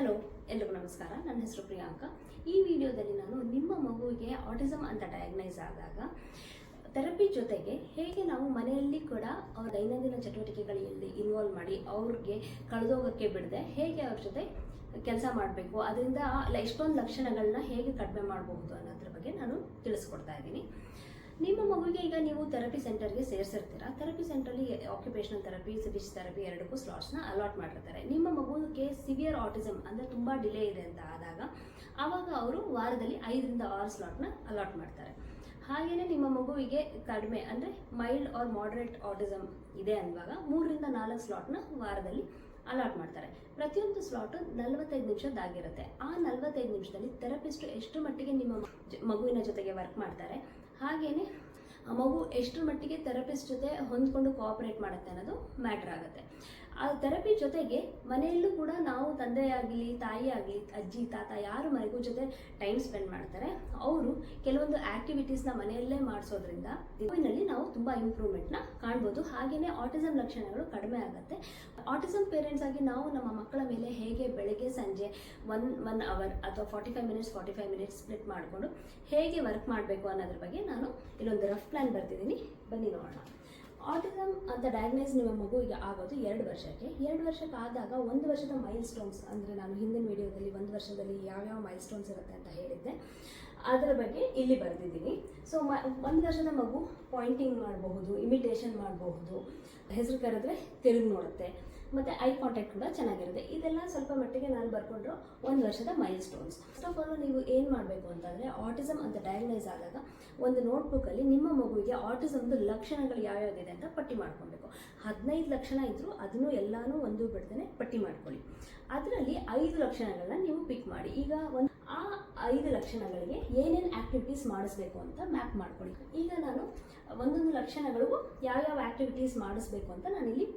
Hello ಎಲ್ರಿಗೂ ನಮಸ್ಕಾರ. ನನ್ನ ಹೆಸರು ಪ್ರಿಯಾಂಕಾ. ಈ ವಿಡಿಯೋದಲ್ಲಿ ನಾನು ನಿಮ್ಮ ಮಗುವಿಗೆ ಆಟಿಸಮ್ ಅಂತ ಡಯಾಗ್ನೈಸ್ ಆದಾಗ ಥೆರಪಿ ಜೊತೆಗೆ ಹೇಗೆ ನಾವು ಮನೆಯಲ್ಲಿ ಕೂಡ ಅವ್ರ ದೈನಂದಿನ ಚಟುವಟಿಕೆಗಳಲ್ಲಿ ಇನ್ವಾಲ್ವ್ ಮಾಡಿ ಅವ್ರಿಗೆ ಕಳೆದೋಗೋಕ್ಕೆ ಬಿಡದೆ ಹೇಗೆ ಅವ್ರ ಜೊತೆ ಕೆಲಸ ಮಾಡಬೇಕು, ಅದರಿಂದ ಎಷ್ಟೊಂದು ಲಕ್ಷಣಗಳನ್ನ ಹೇಗೆ ಕಡಿಮೆ ಮಾಡಬಹುದು ಅನ್ನೋದ್ರ ಬಗ್ಗೆ ನಾನು ತಿಳಿಸ್ಕೊಡ್ತಾ ಇದ್ದೀನಿ. ನಿಮ್ಮ ಮಗುವಿಗೆ ಈಗ ನೀವು ಥೆರಪಿ ಸೆಂಟರ್ಗೆ ಸೇರಿಸಿರ್ತೀರಾ? ಥೆರಪಿ ಸೆಂಟ್ರಲ್ಲಿ ಆಕ್ಯುಪೇಷನಲ್ ಥೆರಪಿ ಸ್ಪೀಚ್ ಥೆರಪಿ ಎರಡಕ್ಕೂ ಸ್ಲಾಟ್ಸ್ನ ಅಲಾಟ್ ಮಾಡಿರ್ತಾರೆ. ನಿಮ್ಮ ಮಗುವಿಗೆ ಸಿವಿಯರ್ ಆಟಿಸಮ್ ಅಂದರೆ ತುಂಬ ಡಿಲೇ ಇದೆ ಅಂತ ಆದಾಗ, ಆವಾಗ ಅವರು ವಾರದಲ್ಲಿ ಐದರಿಂದ ಆರು ಸ್ಲಾಟ್ನ ಅಲಾಟ್ ಮಾಡ್ತಾರೆ. ಹಾಗೆಯೇ ನಿಮ್ಮ ಮಗುವಿಗೆ ಕಡಿಮೆ ಅಂದರೆ ಮೈಲ್ಡ್ ಆರ್ ಮಾಡ್ರೇಟ್ ಆಟಿಸಮ್ ಇದೆ ಅನ್ನುವಾಗ ಮೂರರಿಂದ ನಾಲ್ಕು ಸ್ಲಾಟ್ನ ವಾರದಲ್ಲಿ ಅಲಾಟ್ ಮಾಡ್ತಾರೆ. ಪ್ರತಿಯೊಂದು ಸ್ಲಾಟು ನಲವತ್ತೈದು ನಿಮಿಷದ್ದಾಗಿರುತ್ತೆ. ಆ ನಲವತ್ತೈದು ನಿಮಿಷದಲ್ಲಿ ಥೆರಪಿಸ್ಟ್ ಎಷ್ಟು ಮಟ್ಟಿಗೆ ನಿಮ್ಮ ಮಗುವಿನ ಜೊತೆಗೆ ವರ್ಕ್ ಮಾಡ್ತಾರೆ? ಹಾಗೆಯೇ ಮಗು ಎಷ್ಟರ ಮಟ್ಟಿಗೆ ಥೆರಪಿಸ್ಟ್ ಜೊತೆ ಹೊಂದ್ಕೊಂಡು ಕೋಆಪ್ರೇಟ್ ಮಾಡುತ್ತೆ ಅನ್ನೋದು ಮ್ಯಾಟ್ರ್ ಆಗುತ್ತೆ. ಆ ಥೆರಪಿ ಜೊತೆಗೆ ಮನೆಯಲ್ಲೂ ಕೂಡ ನಾವು ತಂದೆಯಾಗಲಿ ಆಗಲಿ ತಾಯಿ ಆಗಲಿ ಅಜ್ಜಿ, ತಾತ ಯಾರು ಮನೆಗೂ ಜೊತೆ ಟೈಮ್ ಸ್ಪೆಂಡ್ ಮಾಡ್ತಾರೆ, ಅವರು ಕೆಲವೊಂದು ಆಕ್ಟಿವಿಟೀಸ್ನ ಮನೆಯಲ್ಲೇ ಮಾಡಿಸೋದ್ರಿಂದ ಮಗುವಿನಲ್ಲಿ ನಾವು ತುಂಬ ಇಂಪ್ರೂವ್ಮೆಂಟ್ನ ಕಾಣ್ಬೋದು. ಹಾಗೆಯೇ ಆಟಿಸಮ್ ಲಕ್ಷಣಗಳು ಕಡಿಮೆ ಆಗುತ್ತೆ. ಆಟಿಸಮ್ ಪೇರೆಂಟ್ಸ್ ಆಗಿ ನಾವು ನಮ್ಮ ಮಕ್ಕಳ ಮೇಲೆ ಹೇಗೆ ಬೆಳಗ್ಗೆ ಸಂಜೆ ಒನ್ ಒನ್ ಅವರ್ ಅಥವಾ forty five minutes forty five minutes split ಮಾಡಿಕೊಂಡು ಹೇಗೆ ವರ್ಕ್ ಮಾಡಬೇಕು ಅನ್ನೋದ್ರ ಬಗ್ಗೆ ನಾನು ಇಲ್ಲೊಂದು ರಫ್ ಪ್ಲ್ಯಾನ್ ಬರ್ತಿದ್ದೀನಿ. ಬನ್ನಿ ನೋಡೋಣ. ಆಟಿಸಮ್ ಅಂತ ಡಯಾಗ್ನೈಸ್ ನಿಮ್ಮ ಮಗುವಿಗೆ ಆಗೋದು ಎರಡು ವರ್ಷಕ್ಕೆ. ಎರಡು ವರ್ಷಕ್ಕೆ ಆದಾಗ ಒಂದು ವರ್ಷದ ಮೈಲ್ ಸ್ಟೋನ್ಸ್ ಅಂದರೆ ನಾನು ಹಿಂದಿನ ವಿಡಿಯೋದಲ್ಲಿ ಒಂದು ವರ್ಷದಲ್ಲಿ ಯಾವ್ಯಾವ ಮೈಲ್ ಸ್ಟೋನ್ಸ್ ಇರುತ್ತೆ ಅಂತ ಹೇಳಿದ್ದೆ. ಅದರ ಬಗ್ಗೆ ಇಲ್ಲಿ ಬರೆದಿದ್ದೀನಿ. ಸೊ ಮ, ಒಂದು ವರ್ಷದ ಮಗು ಪಾಯಿಂಟಿಂಗ್ ಮಾಡಬಹುದು ಇಮಿಟೇಷನ್ ಮಾಡಬಹುದು, ಹೆಸರು ಕರೆದ್ರೆ ತಿರುಗಿ ನೋಡುತ್ತೆ. ಮತ್ತು ಐ ಕಾಂಟ್ಯಾಕ್ಟ್ ಕೂಡ ಚೆನ್ನಾಗಿರುತ್ತೆ. ಇದೆಲ್ಲ ಸ್ವಲ್ಪ ಮಟ್ಟಿಗೆ ನಾನು ಬರ್ಕೊಂಡ್ರು ಒಂದು ವರ್ಷದ milestones first of all ನೀವು ಏನು ಮಾಡಬೇಕು ಅಂತಂದರೆ ಆಟಿಸಮ್ ಅಂತ ಡಯಾಗ್ನೈಸ್ ಆದಾಗ ಒಂದು ನೋಟ್ಬುಕ್ಕಲ್ಲಿ ನಿಮ್ಮ ಮಗುವಿಗೆ ಆಟಿಸಮ್ದು ಲಕ್ಷಣಗಳು ಯಾವ್ಯಾವಿದೆ ಅಂತ ಪಟ್ಟಿ ಮಾಡ್ಕೊಬೇಕು. ಹದಿನೈದು ಲಕ್ಷಣ ಇದ್ದರೂ ಅದನ್ನು ಎಲ್ಲಾನು ಒಂದು ಬಿಡ್ದೇ ಪಟ್ಟಿ ಮಾಡ್ಕೊಳ್ಳಿ. ಅದರಲ್ಲಿ ಐದು ಲಕ್ಷಣಗಳನ್ನ ನೀವು ಪಿಕ್ ಮಾಡಿ. ಈಗ ಒಂದು ಆ ಐದು ಲಕ್ಷಣಗಳಿಗೆ ಏನೇನು ಆ್ಯಕ್ಟಿವಿಟೀಸ್ ಮಾಡಿಸ್ಬೇಕು ಅಂತ ಮ್ಯಾಪ್ ಮಾಡ್ಕೊಳ್ಳಿ. ಈಗ ನಾನು ಒಂದೊಂದು ಲಕ್ಷಣಗಳಿಗೂ ಯಾವ್ಯಾವ ಆ್ಯಕ್ಟಿವಿಟೀಸ್ ಮಾಡಿಸ್ಬೇಕು ಅಂತ ನಾನಿಲ್ಲಿ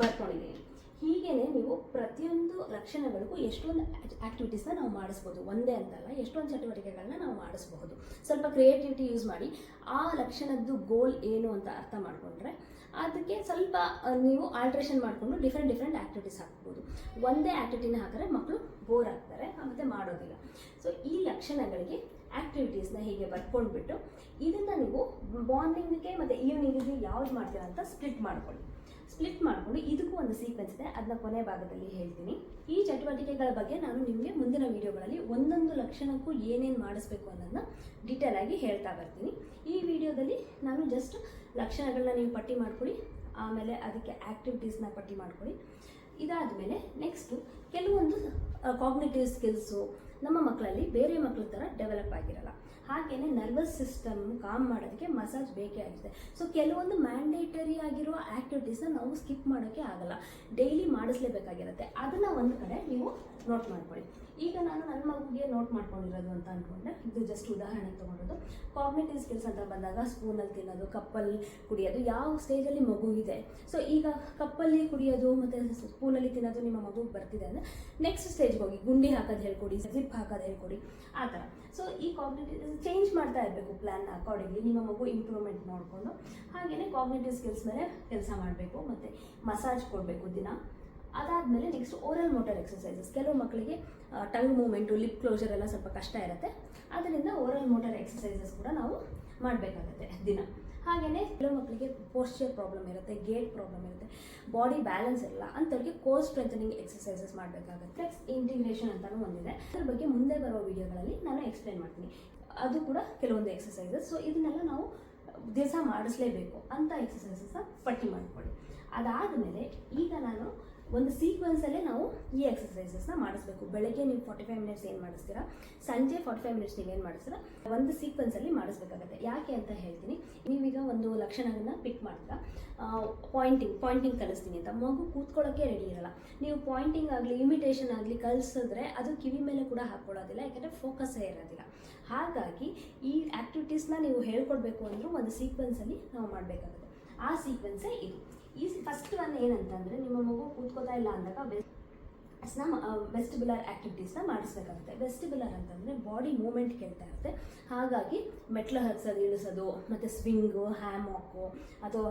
ಬರ್ಕೊಂಡಿದ್ದೀನಿ. ಹೀಗೇನೆ ನೀವು ಪ್ರತಿಯೊಂದು ಲಕ್ಷಣಗಳಿಗೂ ಎಷ್ಟೊಂದು ಆಕ್ಟಿವಿಟೀಸ್ನ ನಾವು ಮಾಡಿಸ್ಬೋದು. ಒಂದೇ ಅಂತಲ್ಲ, ಎಷ್ಟೊಂದು ಚಟುವಟಿಕೆಗಳನ್ನ ನಾವು ಮಾಡಿಸ್ಬಹುದು ಸ್ವಲ್ಪ ಕ್ರಿಯೇಟಿವಿಟಿ ಯೂಸ್ ಮಾಡಿ, ಆ ಲಕ್ಷಣದ್ದು ಗೋಲ್ ಏನು ಅಂತ ಅರ್ಥ ಮಾಡಿಕೊಂಡ್ರೆ, ಅದಕ್ಕೆ ಸ್ವಲ್ಪ ನೀವು ಆಲ್ಟ್ರೇಷನ್ ಮಾಡಿಕೊಂಡು ಡಿಫ್ರೆಂಟ್ ಡಿಫ್ರೆಂಟ್ ಆಕ್ಟಿವಿಟೀಸ್ ಹಾಕ್ಬೋದು. ಒಂದೇ ಆಕ್ಟಿವಿಟಿನ ಹಾಕಿದ್ರೆ ಮಕ್ಕಳು ಬೋರ್ ಆಗ್ತಾರೆ ಮತ್ತು ಮಾಡೋದಿಲ್ಲ. ಸೊ ಈ ಲಕ್ಷಣಗಳಿಗೆ ಆಕ್ಟಿವಿಟೀಸ್ನ ಹೀಗೆ ಬರ್ಕೊಂಡ್ಬಿಟ್ಟು ಇದನ್ನು ನೀವು ಮಾರ್ನಿಂಗ್ಗೆ ಮತ್ತು ಈವ್ನಿಂಗಿಗೆ ಯಾವ್ದು ಮಾಡ್ತೀರಾ ಅಂತ ಸ್ಪ್ಲಿಟ್ ಮಾಡ್ಕೊಳ್ಳಿ. ಸ್ಪ್ಲಿಟ್ ಮಾಡಿಕೊಂಡು ಇದಕ್ಕೂ ಒಂದು ಸೀಕ್ವೆನ್ಸ್ ಇದೆ. ಅದನ್ನ ಕೊನೆ ಭಾಗದಲ್ಲಿ ಹೇಳ್ತೀನಿ. ಈ ಚಟುವಟಿಕೆಗಳ ಬಗ್ಗೆ ನಾನು ನಿಮಗೆ ಮುಂದಿನ ವಿಡಿಯೋಗಳಲ್ಲಿ ಒಂದೊಂದು ಲಕ್ಷಣಕ್ಕೂ ಏನೇನು ಮಾಡಿಸ್ಬೇಕು ಅನ್ನೋದನ್ನ ಡೀಟೇಲ್ ಆಗಿ ಹೇಳ್ತಾ ಬರ್ತೀನಿ. ಈ ವಿಡಿಯೋದಲ್ಲಿ ನಾನು ಜಸ್ಟ್ ಲಕ್ಷಣಗಳನ್ನ ನೀವು ಪಟ್ಟಿ ಮಾಡ್ಕೊಳ್ಳಿ. ಆಮೇಲೆ ಅದಕ್ಕೆ ಆ್ಯಕ್ಟಿವಿಟೀಸ್ನ ಪಟ್ಟಿ ಮಾಡ್ಕೊಳ್ಳಿ. ಇದಾದಮೇಲೆ ನೆಕ್ಸ್ಟು ಕೆಲವೊಂದು ಕಾಗ್ನೇಟಿವ್ ಸ್ಕಿಲ್ಸು ನಮ್ಮ ಮಕ್ಕಳಲ್ಲಿ ಬೇರೆ ಮಕ್ಕಳ ಥರ ಡೆವಲಪ್ ಆಗಿರಲ್ಲ. ಹಾಗೆಯೇ ನರ್ವಸ್ ಸಿಸ್ಟಮ್ ಕಾಮ್ ಮಾಡೋದಕ್ಕೆ ಮಸಾಜ್ ಬೇಕೇ ಆಗುತ್ತೆ ಸೊ ಕೆಲವೊಂದು ಮ್ಯಾಂಡೇಟರಿ ಆಗಿರೋ ಆ್ಯಕ್ಟಿವಿಟೀಸ್ನ ನಾವು ಸ್ಕಿಪ್ ಮಾಡೋಕ್ಕೆ ಆಗಲ್ಲ. ಡೈಲಿ ಮಾಡಿಸ್ಲೇಬೇಕಾಗಿರುತ್ತೆ. ಅದನ್ನು ಒಂದು ಕಡೆ ನೀವು ನೋಟ್ ಮಾಡ್ಕೊಳ್ಳಿ. ಈಗ ನಾನು ನನ್ನ ಮಗುಗೆ ನೋಟ್ ಮಾಡ್ಕೊಂಡಿರೋದು ಅಂತ ಅಂದ್ಕೊಂಡೆ ಇದು ಜಸ್ಟ್ ಉದಾಹರಣೆ ತೊಗೊಂಡಿರೋದು. ಕಾಗ್ನೇಟಿವ್ ಸ್ಕಿಲ್ಸ್ ಅಂತ ಬಂದಾಗ ಸ್ಪೂನಲ್ಲಿ ತಿನ್ನೋದು, ಕಪ್ಪಲ್ಲಿ ಕುಡಿಯೋದು, ಯಾವ ಸ್ಟೇಜಲ್ಲಿ ಮಗು ಇದೆ. ಸೊ ಈಗ ಕಪ್ಪಲ್ಲಿ ಕುಡಿಯೋದು ಮತ್ತು ಸ್ಪೂನಲ್ಲಿ ತಿನ್ನೋದು ನಿಮ್ಮ ಮಗುಗೆ ಬರ್ತಿದೆ ಅಂದರೆ ನೆಕ್ಸ್ಟ್ ಸ್ಟೇಜ್ಗೆ ಹೋಗಿ ಗುಂಡಿ ಹಾಕೋದು ಹೇಳ್ಕೊಡಿ ಜಿಪ್ ಹಾಕೋದು ಹೇಳ್ಕೊಡಿ, ಆ ಥರ. ಸೊ ಈ ಕಾಗ್ನೇಟಿವ್ ಚೇಂಜ್ ಮಾಡ್ತಾ ಇರಬೇಕು ಪ್ಲ್ಯಾನ್ ಅಕಾರ್ಡಿಂಗ್ಲಿ ನಿಮ್ಮ ಮಗು ಇಂಪ್ರೂವ್ಮೆಂಟ್ ನೋಡಿಕೊಂಡು ಹಾಗೆಯೇ ಕಾಗ್ನೇಟಿವ್ ಸ್ಕಿಲ್ಸ್ ಮೇಲೆ ಕೆಲಸ ಮಾಡಬೇಕು, ಮತ್ತು ಮಸಾಜ್ ಕೊಡಬೇಕು ದಿನ. ಅದಾದಮೇಲೆ ನೆಕ್ಸ್ಟ್ ಓರಲ್ ಮೋಟರ್ ಎಕ್ಸಸೈಸಸ್ ಕೆಲವು ಮಕ್ಕಳಿಗೆ ಟಂಗ್ ಮೂಮೆಂಟು ಲಿಪ್ ಕ್ಲೋಸರ್ ಎಲ್ಲ ಸ್ವಲ್ಪ ಕಷ್ಟ ಇರುತ್ತೆ. ಅದರಿಂದ ಓರಲ್ ಮೋಟರ್ ಎಕ್ಸಸೈಸಸ್ ಕೂಡ ನಾವು ಮಾಡಬೇಕಾಗತ್ತೆ ದಿನ. ಹಾಗೆಯೇ ಕೆಲವು ಮಕ್ಕಳಿಗೆ ಪೋಸ್ಚರ್ ಪ್ರಾಬ್ಲಮ್ ಇರುತ್ತೆ ಗೇಟ್ ಪ್ರಾಬ್ಲಮ್ ಇರುತ್ತೆ ಬಾಡಿ ಬ್ಯಾಲೆನ್ಸ್ ಇರಲ್ಲ ಅಂಥವ್ರಿಗೆ ಕೋರ್ ಸ್ಟ್ರೆಂಥನಿಂಗ್ ಎಕ್ಸಸೈಸಸ್ ಮಾಡಬೇಕಾಗುತ್ತೆ. ಇಂಟಿಗ್ರೇಷನ್ ಅಂತಲೂ ಒಂದಿದೆ. ಅದ್ರ ಬಗ್ಗೆ ಮುಂದೆ ಬರೋ ವಿಡಿಯೋಗಳಲ್ಲಿ ನಾನು ಎಕ್ಸ್ಪ್ಲೈನ್ ಮಾಡ್ತೀನಿ. ಅದು ಕೂಡ ಕೆಲವೊಂದು ಎಕ್ಸಸೈಸಸ್ ಸೊ ಇದನ್ನೆಲ್ಲ ನಾವು ದಿವಸ ಮಾಡಿಸ್ಲೇಬೇಕು ಅಂತ ಎಕ್ಸಸೈಸಸ್ನ ಪಟ್ಟಿ ಮಾಡ್ಕೊಳ್ಳಿ. ಅದಾದಮೇಲೆ ಈಗ ನಾನು ಒಂದು ಸೀಕ್ವೆನ್ಸಲ್ಲೇ ನಾವು ಈ ಎಕ್ಸಸೈಸಸ್ನ ಮಾಡಿಸ್ಬೇಕು. ಬೆಳಗ್ಗೆ ನೀವು ಫಾರ್ಟಿ ಫೈವ್ ಮಿನಿಟ್ಸ್ ಏನು ಮಾಡಿಸ್ತೀರಾ? ಸಂಜೆ ಫಾರ್ಟಿ ಫೈವ್ ಮಿನಿಟ್ಸ್ ನೀವು ಏನು ಮಾಡಿಸ್ತೀರಾ? ಒಂದು ಸೀಕ್ವೆನ್ಸಲ್ಲಿ ಮಾಡಿಸ್ಬೇಕಾಗತ್ತೆ. ಯಾಕೆ ಅಂತ ಹೇಳ್ತೀನಿ. ನೀವೀಗ ಒಂದು ಲಕ್ಷಣಗಳನ್ನ ಪಿಕ್ ಮಾಡ್ತೀರಾ. ಪಾಯಿಂಟಿಂಗ್ ಪಾಯಿಂಟಿಂಗ್ ಕಲಿಸ್ತೀನಿ ಅಂತ. ಮಗು ಕೂತ್ಕೊಳ್ಳೋಕ್ಕೆ ರೆಡಿ ಇರಲ್ಲ. ನೀವು ಪಾಯಿಂಟಿಂಗ್ ಆಗಲಿ ಇಮಿಟೇಷನ್ ಆಗಲಿ ಕಲಿಸಿದ್ರೆ ಅದು ಕಿವಿ ಮೇಲೆ ಕೂಡ ಹಾಕ್ಕೊಳ್ಳೋದಿಲ್ಲ, ಯಾಕೆಂದರೆ ಫೋಕಸ್ಸೇ ಇರೋದಿಲ್ಲ. ಹಾಗಾಗಿ ಈ ಆ್ಯಕ್ಟಿವಿಟೀಸ್ನ ನೀವು ಹೇಳ್ಕೊಡ್ಬೇಕು ಅಂದರೂ ಒಂದು ಸೀಕ್ವೆನ್ಸಲ್ಲಿ ನಾವು ಮಾಡಬೇಕಾಗುತ್ತೆ. ಆ ಸೀಕ್ವೆನ್ಸೇ ಇದು ಈ ಫಸ್ಟ್ ಒನ್ ಏನಂತಂದರೆ ನಿಮ್ಮ ಮಗು ಕೂತ್ಕೋತಾ ಇಲ್ಲ ಅಂದಾಗ ವೆಸ್ಟಿಬುಲರ್ ಆಕ್ಟಿವಿಟೀಸ್ನ ಮಾಡಿಸ್ಬೇಕಾಗುತ್ತೆ. ವೆಸ್ಟಿಬುಲರ್ ಅಂತಂದರೆ ಬಾಡಿ ಮೂಮೆಂಟ್ ಕೇಳ್ತಾ ಇರುತ್ತೆ. ಹಾಗಾಗಿ ಮೆಟ್ಲು ಹತ್ಸೋದು ಇಳಿಸೋದು, ಮತ್ತು ಸ್ವಿಂಗು ಹ್ಯಾಮಾಕು ಅಥವಾ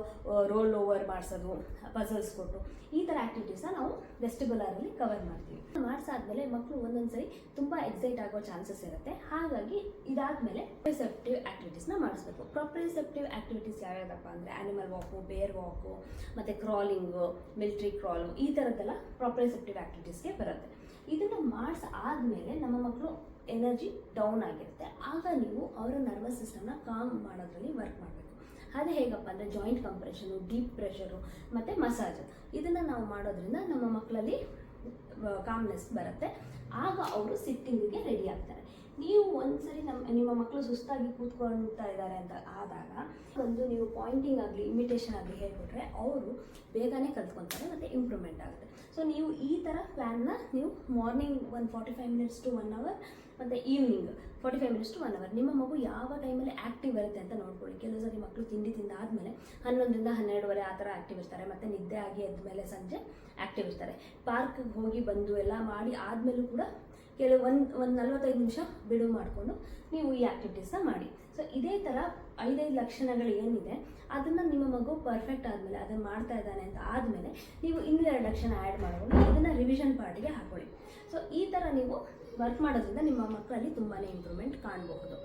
ರೋಲ್ ಓವರ್ ಮಾಡಿಸೋದು ಪಜಲ್ಸ್ ಕೊಟ್ಟು ಈ ಥರ ಆ್ಯಕ್ಟಿವಿಟೀಸ್ನ ನಾವು ವೆಸ್ಟಿಬುಲರಲ್ಲಿ ಕವರ್ ಮಾಡ್ತೀವಿ. ಮಾಡಿಸಾದ್ಮೇಲೆ ಮಕ್ಕಳು ಒಂದೊಂದು ಸರಿ ತುಂಬ ಎಕ್ಸೈಟ್ ಆಗೋ ಚಾನ್ಸಸ್ ಇರುತ್ತೆ. ಹಾಗಾಗಿ ಇದಾದಮೇಲೆ ಪ್ರಿಸೆಪ್ಟಿವ್ ಆ್ಯಕ್ಟಿವಿಟೀಸ್ನ ಮಾಡಿಸ್ಬೇಕು. ಪ್ರೊಪ್ರಿಸೆಪ್ಟಿವ್ ಆ್ಯಕ್ಟಿವಿಟೀಸ್ ಯಾವ್ಯಾವುದಪ್ಪ ಅಂದರೆ ಆ್ಯನಿಮಲ್ ವಾಕು ಬೇರ್ ವಾಕು ಮತ್ತು ಕ್ರಾಲಿಂಗು ಮಿಲ್ಟ್ರಿ ಕ್ರಾಲು ಈ ಥರದ್ದೆಲ್ಲ ಪ್ರೊಪ್ರಿಸೆಪ್ಟಿವ್ ಆ್ಯಕ್ಟಿವಿಟೀಸ್ಗೆ ಬರುತ್ತೆ. ಇದನ್ನು ಮಾಡಿಸ್ ಆದಮೇಲೆ ನಮ್ಮ ಮಕ್ಕಳು ಎನರ್ಜಿ ಡೌನ್ ಆಗಿರುತ್ತೆ. ಆಗ ನೀವು ಅವರ ನರ್ವಸ್ ಸಿಸ್ಟಮ್ನ ಕಾಮ್ ಮಾಡೋದ್ರಲ್ಲಿ ವರ್ಕ್ ಮಾಡಬೇಕು. ಅದು ಹೇಗಪ್ಪ ಅಂದರೆ ಜಾಯಿಂಟ್ ಕಂಪ್ರೆಷನು ಡೀಪ್ ಪ್ರೆಷರು ಮತ್ತು ಮಸಾಜ್ ಇದನ್ನು ನಾವು ಮಾಡೋದ್ರಿಂದ ನಮ್ಮ ಮಕ್ಕಳಲ್ಲಿ ಕಾಮ್ನೆಸ್ ಬರುತ್ತೆ. ಆಗ ಅವರು ಸಿಟ್ಟಿಂಗಿಗೆ ರೆಡಿ ಒಂದ್ಸರಿ ನಮ್ಮ ನಿಮ್ಮ ಮಕ್ಕಳು ಸುಸ್ತಾಗಿ ಕೂತ್ಕೊಳ್ತಾ ಇದ್ದಾರೆ ಅಂತ ಆದಾಗ ಒಂದು ನೀವು ಪಾಯಿಂಟಿಂಗ್ ಆಗಲಿ ಇಮಿಟೇಷನ್ ಆಗಲಿ ಹೇಳ್ಕೊಟ್ರೆ ಅವರು ಬೇಗನೆ ಕಲ್ತ್ಕೊತಾರೆ ಮತ್ತು ಇಂಪ್ರೂವ್ಮೆಂಟ್ ಆಗುತ್ತೆ. ಸೊ ನೀವು ಈ ಥರ ಪ್ಲ್ಯಾನ್ನ ನೀವು morning one forty five minutes to one hour ಮತ್ತು evening forty five minutes to one hour ನಿಮ್ಮ ಮಗು ಯಾವ ಟೈಮಲ್ಲಿ ಆ್ಯಕ್ಟಿವ್ ಇರುತ್ತೆ ಅಂತ ನೋಡ್ಕೊಳ್ಳಿ. ಕೆಲವು ಸರಿ ಮಕ್ಕಳು ತಿಂಡಿ ತಿಂದಾದಮೇಲೆ ಹನ್ನೊಂದರಿಂದ ಹನ್ನೆರಡುವರೆ ಆ ಥರ ಆ್ಯಕ್ಟಿವ್ ಇರ್ತಾರೆ. ಮತ್ತು ನಿದ್ದೆ ಆಗಿ ಎದ್ಮೇಲೆ ಸಂಜೆ ಆ್ಯಕ್ಟಿವ್ ಇರ್ತಾರೆ. ಪಾರ್ಕ್ಗೆ ಹೋಗಿ ಬಂದು ಎಲ್ಲ ಮಾಡಿ ಆದಮೇಲೂ ಕೂಡ ಕೆಲವು ಒಂದು ಒಂದು ನಲ್ವತ್ತೈದು ನಿಮಿಷ ಬಿಡುವು ಮಾಡಿಕೊಂಡು ನೀವು ಈ ಆ್ಯಕ್ಟಿವಿಟೀಸ್ನ ಮಾಡಿ. ಸೊ ಇದೇ ಥರ ಐದೈದು ಲಕ್ಷಣಗಳು ಏನಿದೆ, ಅದನ್ನು ನಿಮ್ಮ ಮಗು ಪರ್ಫೆಕ್ಟ್ ಆದಮೇಲೆ ಅದನ್ನು ಮಾಡ್ತಾ ಇದ್ದಾನೆ ಅಂತ ಆದಮೇಲೆ ನೀವು ಇನ್ನೆರಡು ಲಕ್ಷಣ ಆ್ಯಡ್ ಮಾಡಿಕೊಂಡು ಅದನ್ನು ರಿವಿಷನ್ ಪಾರ್ಟಿಗೆ ಹಾಕೊಳ್ಳಿ. ಸೊ ಈ ಥರ ನೀವು ವರ್ಕ್ ಮಾಡೋದ್ರಿಂದ ನಿಮ್ಮ ಮಕ್ಕಳಲ್ಲಿ ತುಂಬಾ ಇಂಪ್ರೂವ್ಮೆಂಟ್ ಕಾಣಬಹುದು.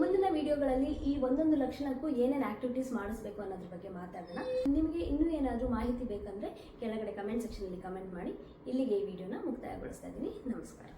ಮುಂದಿನ ವಿಡಿಯೋಗಳಲ್ಲಿ ಈ ಒಂದೊಂದು ಲಕ್ಷಣಕ್ಕೂ ಏನೇನು ಆಕ್ಟಿವಿಟೀಸ್ ಮಾಡಿಸ್ಬೇಕು ಅನ್ನೋದ್ರ ಬಗ್ಗೆ ಮಾತಾಡೋಣ. ನಿಮಗೆ ಇನ್ನೂ ಏನಾದರೂ ಮಾಹಿತಿ ಬೇಕಂದರೆ ಕೆಳಗಡೆ ಕಮೆಂಟ್ ಸೆಕ್ಷನಲ್ಲಿ ಕಮೆಂಟ್ ಮಾಡಿ. ಇಲ್ಲಿಗೆ ಈ ವಿಡಿಯೋನ ಮುಕ್ತಾಯಗೊಳಿಸ್ತಾ ಇದ್ದೀನಿ. ನಮಸ್ಕಾರ.